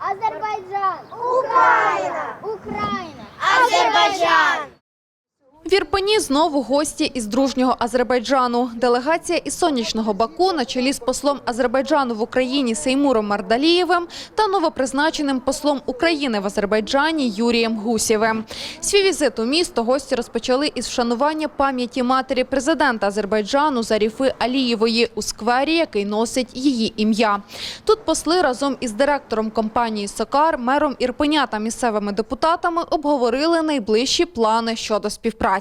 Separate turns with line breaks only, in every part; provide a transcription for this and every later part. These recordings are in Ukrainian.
Азербайджан. Україна. Україна. Азербайджан.
В Ірпені знову гості із дружнього Азербайджану. Делегація із сонячного Баку на чолі з послом Азербайджану в Україні Сеймуром Мардалієвим та новопризначеним послом України в Азербайджані Юрієм Гусєвим. Свій візит у місто гості розпочали із вшанування пам'яті матері президента Азербайджану Заріфи Алієвої у сквері, який носить її ім'я. Тут посли разом із директором компанії «Сокар», мером Ірпеня та місцевими депутатами обговорили найближчі плани щодо співпраці.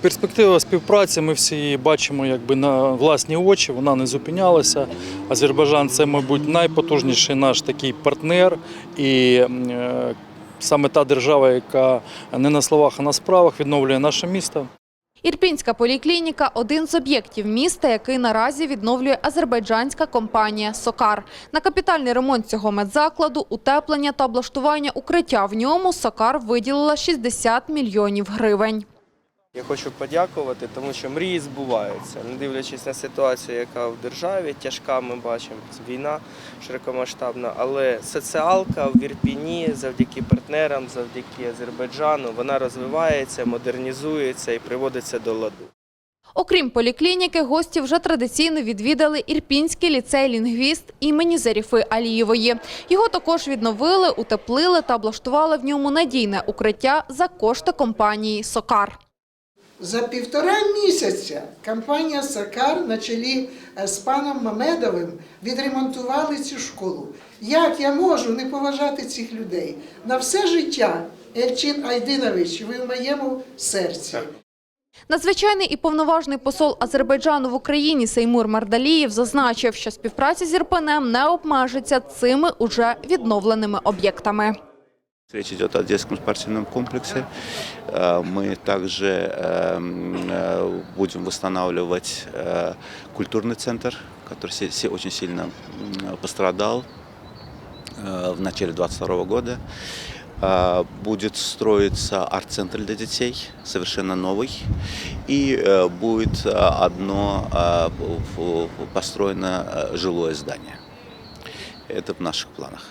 Перспектива співпраці ми всі її бачимо якби на власні очі. Вона не зупинялася. Азербайджан це, мабуть, найпотужніший наш такий партнер, і е, саме та держава, яка не на словах, а на справах відновлює наше місто.
Ірпінська поліклініка – один з об'єктів міста, який наразі відновлює азербайджанська компанія «Сокар». На капітальний ремонт цього медзакладу, утеплення та облаштування укриття в ньому «Сокар» виділила 60 мільйонів гривень.
Я хочу подякувати, тому що мрії збуваються, не дивлячись на ситуацію, яка в державі тяжка, ми бачимо війна широкомасштабна, але соціалка в Ірпіні завдяки партнерам, завдяки Азербайджану, вона розвивається, модернізується і приводиться до ладу.
Окрім поліклініки, гості вже традиційно відвідали Ірпінський ліцей-лінгвіст імені Заріфи Алієвої. Його також відновили, утеплили та облаштували в ньому надійне укриття за кошти компанії «Сокар».
За півтора місяця компанія Сакар на чолі е, з паном Мамедовим відремонтували цю школу. Як я можу не поважати цих людей? На все життя Ельчин Айдинович, ви в моєму серці.
Надзвичайний і повноважний посол Азербайджану в Україні Сеймур Мардалієв зазначив, що співпраця з Ірпенем не обмежиться цими уже відновленими об'єктами.
Речь идет о детском спортивном комплексе. Э, Мы также эм, э, будем восстанавливать э, культурный центр, который се- се- очень сильно м, пострадал э, в начале 2022 года. Э, Будет строиться арт-центр для детей, совершенно новый. И э, будет э, одно э, в- в- построено э, жилое здание. Это в наших планах.